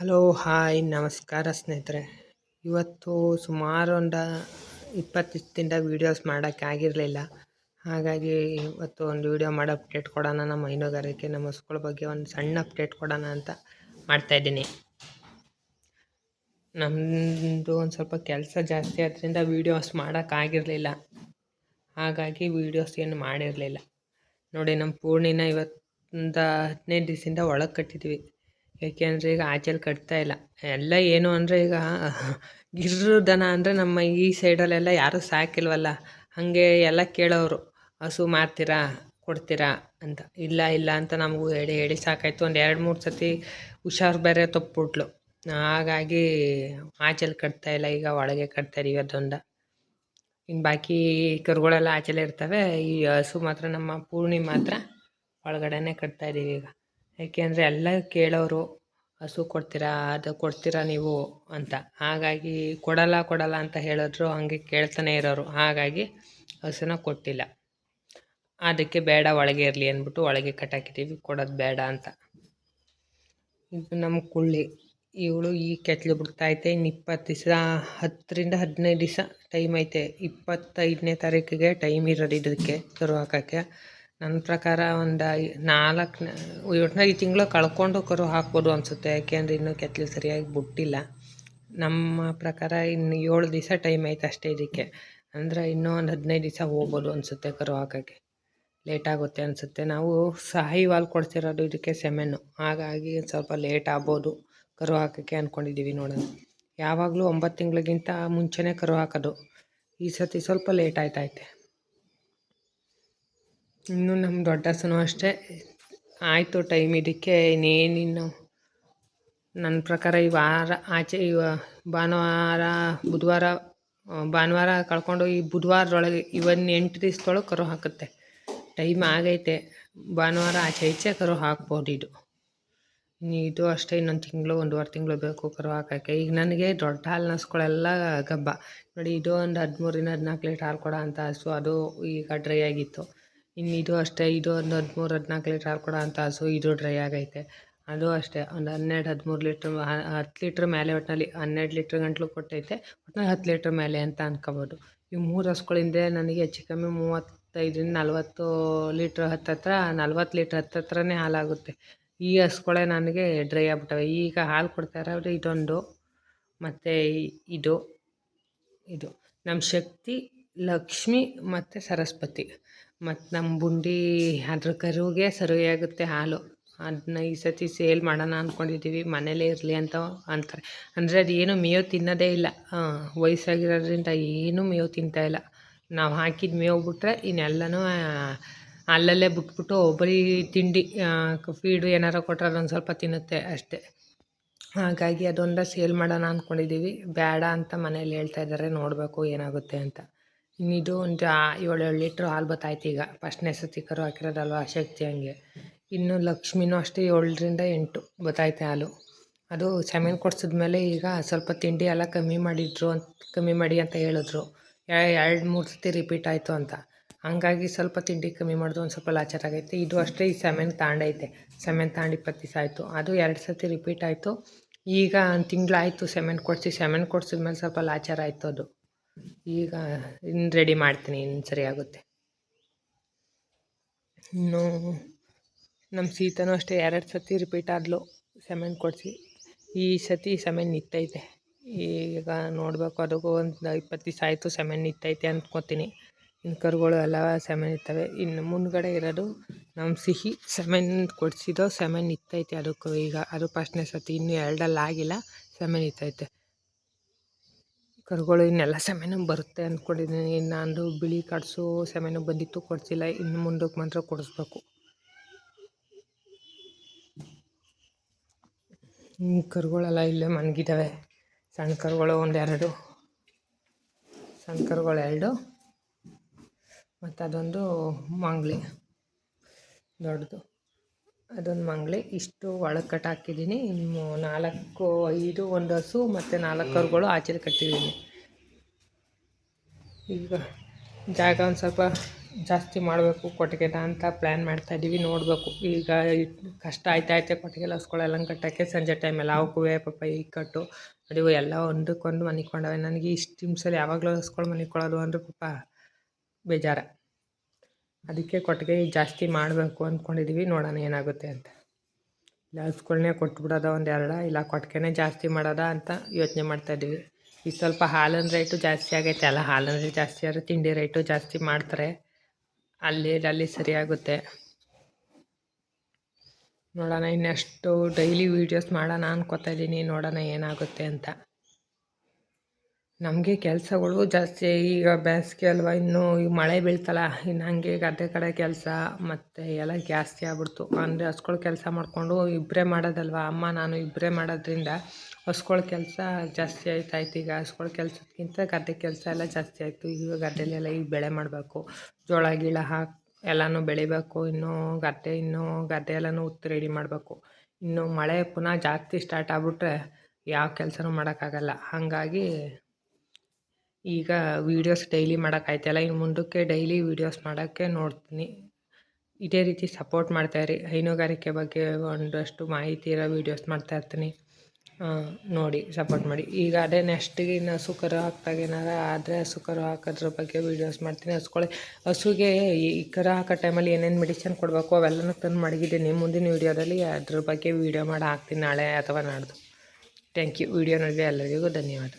Hello, hi, ನಮಸ್ಕಾರ ಸ್ನೇಹಿತರೆ. ಇವತ್ತು ಸುಮಾರು ಒಂದು ಇಪ್ಪತ್ತು ವೀಡಿಯೋಸ್ ವೀಡಿಯೋಸ್ ಮಾಡೋಕ್ಕಾಗಿರಲಿಲ್ಲ ಹಾಗಾಗಿ ಇವತ್ತು ಒಂದು ವೀಡಿಯೋ ಮಾಡಿ ಅಪ್ಡೇಟ್ ಕೊಡೋಣ, ನಮ್ಮ ಹೈನುಗಾರಿಕೆ ನಮ್ಮ ಹಸುಗಳ ಬಗ್ಗೆ ಒಂದು ಸಣ್ಣ ಅಪ್ಡೇಟ್ ಕೊಡೋಣ ಅಂತ ಮಾಡ್ತಾಯಿದ್ದೀನಿ ನಮ್ಮದು ಒಂದು ಸ್ವಲ್ಪ ಕೆಲಸ ಜಾಸ್ತಿ ಆದ್ದರಿಂದ ವೀಡಿಯೋಸ್ ಮಾಡೋಕ್ಕಾಗಿರಲಿಲ್ಲ ಹಾಗಾಗಿ ವೀಡಿಯೋಸ್ ಏನು ಮಾಡಿರಲಿಲ್ಲ. ನೋಡಿ ನಮ್ಮ ಪೂರ್ಣಿನ ಇವತ್ತಿಂದ ಹದಿನೈದು ದಿವಸದಿಂದ ಒಳಗೆ ಕಟ್ಟಿದ್ವಿ. ಏಕೆಂದರೆ ಈಗ ಆಚೆಲಿ ಕಟ್ತಾ ಇಲ್ಲ. ಎಲ್ಲ ಏನು ಅಂದರೆ ಈಗ ಗಿರ್ರ ದನ ಅಂದರೆ ನಮ್ಮ ಈ ಸೈಡಲ್ಲೆಲ್ಲ ಯಾರೂ ಸಾಕಿಲ್ವಲ್ಲ. ಹಾಗೆ ಎಲ್ಲ ಕೇಳೋರು ಹಸು ಮಾರ್ತೀರಾ, ಕೊಡ್ತೀರಾ ಅಂತ. ಇಲ್ಲ ಇಲ್ಲ ಅಂತ ನಮಗೂ ಹೇಳಿ ಹೇಳಿ ಸಾಕಾಯಿತು. ಒಂದು ಎರಡು, ಮೂರು ಸತಿ ಹುಷಾರು ಬೇರೆ ತಪ್ಪುಟ್ಲು ಹಾಗಾಗಿ ಆಚೆಲಿ ಕಟ್ತಾ ಇಲ್ಲ, ಈಗ ಒಳಗೆ ಕಟ್ತಾ ಇದೀವಿ ಅದೊಂದ. ಇನ್ನು ಬಾಕಿ ಕರುಗಳೆಲ್ಲ ಆಚೆಲೆ ಇರ್ತವೆ. ಈ ಹಸು ಮಾತ್ರ ನಮ್ಮ ಪೂರ್ಣಿ ಮಾತ್ರ ಒಳಗಡೆನೇ ಕಟ್ತಾ ಇದ್ದೀವಿ ಈಗ. ಯಾಕೆಂದರೆ ಎಲ್ಲ ಕೇಳೋರು ಹಸು ಕೊಡ್ತೀರಾ, ಅದು ಕೊಡ್ತೀರಾ ನೀವು ಅಂತ. ಹಾಗಾಗಿ ಕೊಡಲ್ಲ ಕೊಡಲ್ಲ ಅಂತ ಹೇಳಿದ್ರು ಹಂಗೆ ಕೇಳ್ತಾನೆ ಇರೋರು. ಹಾಗಾಗಿ ಹಸುನ ಕೊಟ್ಟಿಲ್ಲ. ಅದಕ್ಕೆ ಬೇಡ, ಒಳಗೆ ಇರಲಿ ಅಂದ್ಬಿಟ್ಟು ಒಳಗೆ ಕಟ್ಟಾಕಿದ್ದೀವಿ ಕೊಡೋದು ಬೇಡ ಅಂತ. ಇದು ನಮ್ಮ ಕುಳ್ಳಿ. ಇವಳು ಈ ಕೆತ್ತಲು ಐತೆ, ಇನ್ನು ಇಪ್ಪತ್ತು ದಿವಸ, ಹತ್ತರಿಂದ ಹದಿನೈದು ದಿವಸ ಟೈಮ್ ಐತೆ. ಇಪ್ಪತ್ತೈದನೇ ತಾರೀಕಿಗೆ ಟೈಮ್ ಇರೋದು ಇದಕ್ಕೆ, ಶುರು ಹಾಕೋಕ್ಕೆ. ನನ್ನ ಪ್ರಕಾರ ಒಂದು ನಾಲ್ಕು ಒಟ್ಟಿನಲ್ಲಿ ಈ ತಿಂಗಳು ಕಳ್ಕೊಂಡು ಕರು ಹಾಕ್ಬೋದು ಅನಿಸುತ್ತೆ. ಯಾಕೆಂದರೆ ಇನ್ನೂ ಕೆತ್ತಲು ಸರಿಯಾಗಿ ಬಿಟ್ಟಿಲ್ಲ. ನಮ್ಮ ಪ್ರಕಾರ ಇನ್ನು ಏಳು ದಿವಸ ಟೈಮ್ ಐತೆ ಅಷ್ಟೇ ಇದಕ್ಕೆ. ಅಂದರೆ ಇನ್ನೂ ಒಂದು ಹದಿನೈದು ದಿವಸ ಹೋಗ್ಬೋದು ಅನಿಸುತ್ತೆ ಕರು ಹಾಕೋಕ್ಕೆ. ಲೇಟ್ ಆಗುತ್ತೆ ಅನಿಸುತ್ತೆ. ನಾವು ಸಾಹಿವಾಲ್ ಕೊಡ್ತಿರೋದು ಇದಕ್ಕೆ ಸೆಮೆನ್ನು. ಹಾಗಾಗಿ ಸ್ವಲ್ಪ ಲೇಟ್ ಆಗ್ಬೋದು ಕರು ಹಾಕೋಕ್ಕೆ ಅಂದ್ಕೊಂಡಿದ್ದೀವಿ ನೋಡೋಣ. ಯಾವಾಗಲೂ ಒಂಬತ್ತು ತಿಂಗಳಿಗಿಂತ ಮುಂಚೆನೇ ಕರು ಹಾಕೋದು. ಈ ಸತಿ ಸ್ವಲ್ಪ ಲೇಟ್ ಆಯ್ತೈತೆ ಇನ್ನು ನಮ್ಮ ದೊಡ್ಡ ಹಸುನೂ ಅಷ್ಟೇ. ಆಯಿತು ಟೈಮ್ ಇದಕ್ಕೆ ಇನ್ನೇನಿನ್ನು ನನ್ನ ಪ್ರಕಾರ ಈ ವಾರ ಆಚೆ ಇವ ಭಾನುವಾರ, ಬುಧವಾರ ಭಾನುವಾರ ಕಳ್ಕೊಂಡು ಈ ಬುಧವಾರದೊಳಗೆ ಇವನ್ ಎಂಟು ದಿವಸದೊಳಗೆ ಕರು ಹಾಕುತ್ತೆ. ಟೈಮ್ ಆಗೈತೆ. ಭಾನುವಾರ ಆಚೆ ಈಚೆ ಕರು ಹಾಕ್ಬೋದು ಇದು. ಇದು ಅಷ್ಟೇ, ಇನ್ನೊಂದು ತಿಂಗಳು, ಒಂದೂವರೆ ತಿಂಗಳು ಬೇಕು ಕರು ಹಾಕೋಕ್ಕೆ. ಈಗ ನನಗೆ ದೊಡ್ಡ ಹಾಲು ನಸ್ಗಳೆಲ್ಲ ಗಬ್ಬ. ನೋಡಿ ಇದು ಒಂದು ಹದಿಮೂರಿಂದ ಹದಿನಾಲ್ಕು ಲೀಟ್ರ್ ಹಾಲು ಕೊಡೋ ಅಂತ ಹಸು ಅದು ಈಗ ಡ್ರೈ ಆಗಿತ್ತು. ಇನ್ನು ಇದು ಅಷ್ಟೇ, ಇದು ಒಂದು ಹದಿಮೂರು, ಹದಿನಾಲ್ಕು ಲೀಟ್ರ್ ಹಾಲು ಅಂತ ಹಸು, ಇದು ಡ್ರೈ ಆಗೈತೆ. ಅದು ಅಷ್ಟೇ, ಒಂದು ಹನ್ನೆರಡು, ಹದಿಮೂರು ಲೀಟ್ರ್ ಹತ್ತು ಲೀಟ್ರ್ ಮೇಲೆ ಒಟ್ಟಿನಲ್ಲಿ ಹನ್ನೆರಡು ಲೀಟ್ರ್ ಗಂಟಲು ಕೊಟ್ಟೈತೆ. ಒಟ್ಟಿನಲ್ಲಿ ಹತ್ತು ಲೀಟ್ರ್ ಮೇಲೆ ಅಂತ ಅನ್ಕೋಬೋದು. ಈ ಮೂರು ಹಸುಗಳಿಂದ ನನಗೆ ಹೆಚ್ಚು ಕಮ್ಮಿ ಮೂವತ್ತೈದರಿಂದ ನಲ್ವತ್ತು ಲೀಟ್ರ್ ಹತ್ತತ್ರ ನಲ್ವತ್ತು ಲೀಟ್ರ್ ಹತ್ತತ್ರನೇ ಹಾಲಾಗುತ್ತೆ. ಈ ಹಸುಗಳೇ ನನಗೆ ಡ್ರೈ ಆಗ್ಬಿಟ್ಟವೆ. ಈಗ ಹಾಲು ಕೊಡ್ತಾ ಇರೋದು ಇದೊಂದು, ಮತ್ತು ಇದು ಇದು. ನಮ್ಮ ಶಕ್ತಿ ಲಕ್ಷ್ಮಿ ಮತ್ತು ಸರಸ್ವತಿ. ಮತ್ತು ನಮ್ಮ ಬುಂಡಿ ಅದ್ರ ಕರುಗೆ ಸರಿಯಾಗುತ್ತೆ ಹಾಲು. ಅದನ್ನ ಈ ಸತಿ ಸೇಲ್ ಮಾಡೋಣ ಅಂದ್ಕೊಂಡಿದ್ದೀವಿ ಮನೇಲೇ ಇರಲಿ ಅಂತ ಅಂತಾರೆ. ಅಂದರೆ ಅದು ಏನು ಮೇವು ತಿನ್ನೋದೇ ಇಲ್ಲ. ವಯಸ್ಸಾಗಿರೋದ್ರಿಂದ ಏನೂ ಮೇವು ತಿಂತಾಯಿಲ್ಲ ನಾವು ಹಾಕಿದ ಮೇವು ಬಿಟ್ರೆ ಇನ್ನೆಲ್ಲನೂ ಅಲ್ಲಲ್ಲೇ ಬಿಟ್ಬಿಟ್ಟು ಬರೀ ತಿಂಡಿ ಫೀಡು ಏನಾರು ಕೊಟ್ಟರೆ ಅದೊಂದು ಸ್ವಲ್ಪ ತಿನ್ನುತ್ತೆ ಅಷ್ಟೇ. ಹಾಗಾಗಿ ಅದೊಂದು ಸೇಲ್ ಮಾಡೋಣ ಅಂದ್ಕೊಂಡಿದ್ದೀವಿ ಬೇಡ ಅಂತ ಮನೇಲಿ ಹೇಳ್ತಾ ಇದ್ದಾರೆ ನೋಡಬೇಕು ಏನಾಗುತ್ತೆ ಅಂತ. ಇನ್ನಿದು ಒಂದು ಏಳು ಏಳು ಲೀಟ್ರ್ ಹಾಲು ಬತ್ತಾಯ್ತು ಈಗ. ಫಸ್ಟ್ನೇ ಸತಿ ಕರು ಹಾಕಿರೋದಲ್ವ ಶಕ್ತಿ ಹಂಗೆ. ಇನ್ನು ಲಕ್ಷ್ಮಿನೂ ಅಷ್ಟೇ ಏಳರಿಂದ ಎಂಟು ಬತ್ತೈತೆ ಹಾಲು. ಅದು ಸೆಮೆನ್ ಕೊಡ್ಸಿದ್ಮೇಲೆ ಈಗ ಸ್ವಲ್ಪ ತಿಂಡಿ ಎಲ್ಲ ಕಮ್ಮಿ ಮಾಡಿದ್ರು ಅಂತ, ಕಮ್ಮಿ ಮಾಡಿ ಅಂತ ಹೇಳಿದ್ರು. ಎರಡು, ಮೂರು ಸತಿ ರಿಪೀಟ್ ಆಯಿತು ಅಂತ. ಹಂಗಾಗಿ ಸ್ವಲ್ಪ ತಿಂಡಿ ಕಮ್ಮಿ ಮಾಡಿದ್ರು ಒಂದು ಸ್ವಲ್ಪ ಲಾಚಾರ ಆಗೈತೆ. ಇದು ಅಷ್ಟೇ ಈ ಸೆಮೆನ್ ತಾಂಡೈತೆ. ಸೆಮೆನ್ ತಾಂಡಿ ಇಪ್ಪತ್ತು ದಿವಸ ಆಯಿತು. ಅದು ಎರಡು ಸತಿ ರಿಪೀಟ್ ಆಯಿತು. ಈಗ ಒಂದು ತಿಂಗಳಾಯಿತು ಸೆಮೆನ್ ಕೊಡಿಸಿ. ಸೆಮೆನ್ ಕೊಡ್ಸಿದ್ಮೇಲೆ ಸ್ವಲ್ಪ ಲಾಚಾರ ಆಯಿತು ಅದು. ಈಗ ಇನ್ನು ರೆಡಿ ಮಾಡ್ತೀನಿ ಇನ್ನು ಸರಿ ಆಗುತ್ತೆ. ಇನ್ನು ನಮ್ಮ ಸೀತನೂ ಅಷ್ಟೇ, ಎರಡು ಸತಿ ರಿಪೀಟ್ ಆದಳು ಸೆಮೆಂಟ್ ಕೊಡಿಸಿ. ಈ ಸತಿ ಸೆಮೆಂಟ್ ನಿತ್ತೈತೆ ಈಗ ನೋಡಬೇಕು, ಅದಕ್ಕೂ ಒಂದು ಇಪ್ಪತ್ತು ದಿವಸ ಆಯಿತು ಸೆಮೆಂಟ್ ನಿತ್ತೈತೆ ಅಂದ್ಕೊತೀನಿ ಇನ್ನು ಕರುಗಳು ಎಲ್ಲ ಸೆಮೆನ್ ಇರ್ತವೆ. ಇನ್ನು ಮುಂದ್ಗಡೆ ಇರೋದು ನಮ್ಮ ಸಿಹಿ ಸೆಮೆನ್ ಕೊಡಿಸಿದ್ದು ಸೆಮೆನ್ ಇತ್ತೈತೆ ಅದಕ್ಕೂ ಈಗ. ಅದು ಫಸ್ಟ್ನೇ ಸತಿ ಇನ್ನೂ ಎರಡಲ್ಲಿ ಆಗಿಲ್ಲ ಸೆಮೆನ್ ಇತ್ತೈತೆ. ಕರುಗಳು ಇನ್ನೆಲ್ಲ ಸಮಯನೂ ಬರುತ್ತೆ ಅಂದ್ಕೊಂಡಿದ್ದೀನಿ ನಾನು ಬಿಳಿ ಕಡಸು ಸಮಯನೂ ಬಂದಿತ್ತು, ಕೊಡಿಸಿಲ್ಲ. ಇನ್ನು ಮುಂದಕ್ಕೆ ಮಾತ್ರ ಕೊಡಿಸ್ಬೇಕು. ಕರುಗಳೆಲ್ಲ ಇಲ್ಲೇ ಮನ್ಗಿದ್ದಾವೆ ಸಣ್ಣ ಕರುಗಳು ಒಂದೆರಡು. ಸಣ್ಣ ಕರುಗಳು ಎರಡು. ಮತ್ತು ಅದೊಂದು ಮಂಗ್ಳಿ ದೊಡ್ಡದು. ಅದೊಂದು ಮಂಗ್ಳಿ ಇಷ್ಟು ಒಳಗೆ ಕಟ್ ಹಾಕಿದ್ದೀನಿ. ಇನ್ನು ನಾಲ್ಕು, ಐದು, ಒಂದು ಹಸು ಮತ್ತು ನಾಲ್ಕು ಕರುಗಳು ಆಚೆ ಕಟ್ಟಿದ್ದೀನಿ. ಈಗ ಜಾಗ ಒಂದು ಸ್ವಲ್ಪ ಜಾಸ್ತಿ ಮಾಡಬೇಕು ಕೊಟ್ಟಿಗೆನ ಅಂತ ಪ್ಲ್ಯಾನ್ ಮಾಡ್ತಾಯಿದ್ದೀವಿ ನೋಡಬೇಕು. ಈಗ ಕಷ್ಟ ಆಯ್ತಾ ಐತೆ ಕೊಟ್ಟಿಗೆ ಹಸ್ಗಳೆಲ್ಲ ಕಟ್ಟೋಕ್ಕೆ ಸಂಜೆ ಟೈಮಲ್ಲಿ ಅವಕ್ಕೂ ಪಾಪ ಈ ಕಟ್ಟು ಅಡಿವು ಎಲ್ಲ ಒಂದಕ್ಕೊಂದು ಮನಿಕೊಂಡವೆ ನನಗೆ ಇಷ್ಟು ನಿಮಿಷಲ್ಲಿ ಯಾವಾಗಲೂ ಹಸ್ಗಳು ಮನಿಕೊಳ್ಳೋದು ಅಂದರೆ ಪಾಪ ಬೇಜಾರ. ಅದಕ್ಕೆ ಕೊಟ್ಟಿಗೆ ಜಾಸ್ತಿ ಮಾಡಬೇಕು ಅಂದ್ಕೊಂಡಿದ್ದೀವಿ ನೋಡೋಣ ಏನಾಗುತ್ತೆ ಅಂತ. ಇಲ್ಲ ಹಸ್ಗಳ್ನೇ ಕೊಟ್ಬಿಡೋದ ಒಂದು ಎರಡ? ಇಲ್ಲ, ಕೊಟ್ಟಿಗೆನೇ ಜಾಸ್ತಿ ಮಾಡೋದ ಅಂತ ಯೋಚನೆ ಮಾಡ್ತಾಯಿದ್ದೀವಿ ಈ ಸ್ವಲ್ಪ ಹಾಲಿನ ರೇಟು ಜಾಸ್ತಿ ಆಗೈತೆ ಅಲ್ಲ? ಹಾಲಿನ ರೇಟ್ ಜಾಸ್ತಿ ಆದರೆ ತಿಂಡಿ ರೇಟು ಜಾಸ್ತಿ ಮಾಡ್ತಾರೆ. ಅಲ್ಲಿ ಅಲ್ಲಿ ಸರಿಯಾಗುತ್ತೆ ನೋಡೋಣ ಇನ್ನೆಷ್ಟು ಡೈಲಿ ವೀಡಿಯೋಸ್ ಮಾಡೋಣ ಅನ್ಕೋತಾ ಇದ್ದೀನಿ. ನೋಡೋಣ ಏನಾಗುತ್ತೆ ಅಂತ. ನಮಗೆ ಕೆಲಸಗಳು ಜಾಸ್ತಿ, ಈಗ ಬೇಸಿಗೆ ಅಲ್ವಾ ಇನ್ನೂ ಈಗ ಮಳೆ ಬೀಳ್ತಲ್ಲ, ಇನ್ನು ಹಂಗೆ ಗದ್ದೆ ಕಡೆ ಕೆಲಸ, ಮತ್ತು ಎಲ್ಲ ಜಾಸ್ತಿ ಆಗ್ಬಿಡ್ತು. ಅಂದರೆ ಹಸ್ಗಳು ಕೆಲಸ ಮಾಡಿಕೊಂಡು ಇಬ್ಬರೇ ಮಾಡೋದಲ್ವ, ಅಮ್ಮ ನಾನು ಇಬ್ಬರೇ ಮಾಡೋದ್ರಿಂದ ಹಸ್ಗಳ ಕೆಲಸ ಜಾಸ್ತಿ ಆಯ್ತಾಯ್ತು. ಈಗ ಹಸ್ಗಳ ಕೆಲಸಕ್ಕಿಂತ ಗದ್ದೆ ಕೆಲಸ ಎಲ್ಲ ಜಾಸ್ತಿ ಆಯಿತು. ಈಗ ಗದ್ದೆಲೆಲ್ಲ ಈಗ ಬೆಳೆ ಮಾಡಬೇಕು. ಜೋಳ, ಗೀಳ ಹಾಕಿ ಎಲ್ಲನೂ ಬೆಳಿಬೇಕು. ಇನ್ನೂ ಗದ್ದೆ ಇನ್ನೂ ಗದ್ದೆ ಎಲ್ಲನೂ ಉತ್ತು ರೆಡಿ ಮಾಡಬೇಕು. ಇನ್ನು ಮಳೆ ಪುನಃ ಜಾಸ್ತಿ ಸ್ಟಾರ್ಟ್ ಆಗ್ಬಿಟ್ರೆ ಯಾವ ಕೆಲಸನೂ ಮಾಡೋಕ್ಕಾಗಲ್ಲ. ಹಾಗಾಗಿ ಈಗ ವೀಡಿಯೋಸ್ ಡೈಲಿ ಮಾಡೋಕ್ಕಾಯ್ತಲ್ಲ ಇನ್ನು ಮುಂದಕ್ಕೆ ಡೈಲಿ ವೀಡಿಯೋಸ್ ಮಾಡೋಕ್ಕೆ ನೋಡ್ತೀನಿ. ಇದೇ ರೀತಿ ಸಪೋರ್ಟ್ ಮಾಡ್ತಾಯಿರಿ ಹೈನುಗಾರಿಕೆ ಬಗ್ಗೆ ಒಂದಷ್ಟು ಮಾಹಿತಿ ಇರೋ ವೀಡಿಯೋಸ್ ಮಾಡ್ತಾಯಿರ್ತೀನಿ ನೋಡಿ ಸಪೋರ್ಟ್ ಮಾಡಿ. ಈಗ ಅದೇ ನೆಕ್ಸ್ಟಿಗೆ ಇನ್ನು ಹಸು ಕರು ಹಾಕ್ದಾಗ ಏನಾರ ಆದರೆ ಹಸು ಕರು ಹಾಕೋದ್ರ ಬಗ್ಗೆ ವೀಡಿಯೋಸ್ ಮಾಡ್ತೀನಿ. ಹಸ್ಕೊಳ್ಳಿ. ಹಸುಗೆ ಈ ಕರು ಹಾಕೋ ಟೈಮಲ್ಲಿ ಏನೇನು ಮೆಡಿಸಿನ್ ಕೊಡಬೇಕು ಅವೆಲ್ಲನೂ ತಂದು ಮಡಗಿದ್ದೀನಿ. ಮುಂದಿನ ವೀಡಿಯೋದಲ್ಲಿ ಅದ್ರ ಬಗ್ಗೆ ವೀಡಿಯೋ ಮಾಡಿ ಹಾಕ್ತೀನಿ ನಾಳೆ ಅಥವಾ ನಾಡ್ದು. ಥ್ಯಾಂಕ್ ಯು ವೀಡಿಯೋ ನೋಡಿದ್ರೆ ಎಲ್ಲರಿಗೂ ಧನ್ಯವಾದ.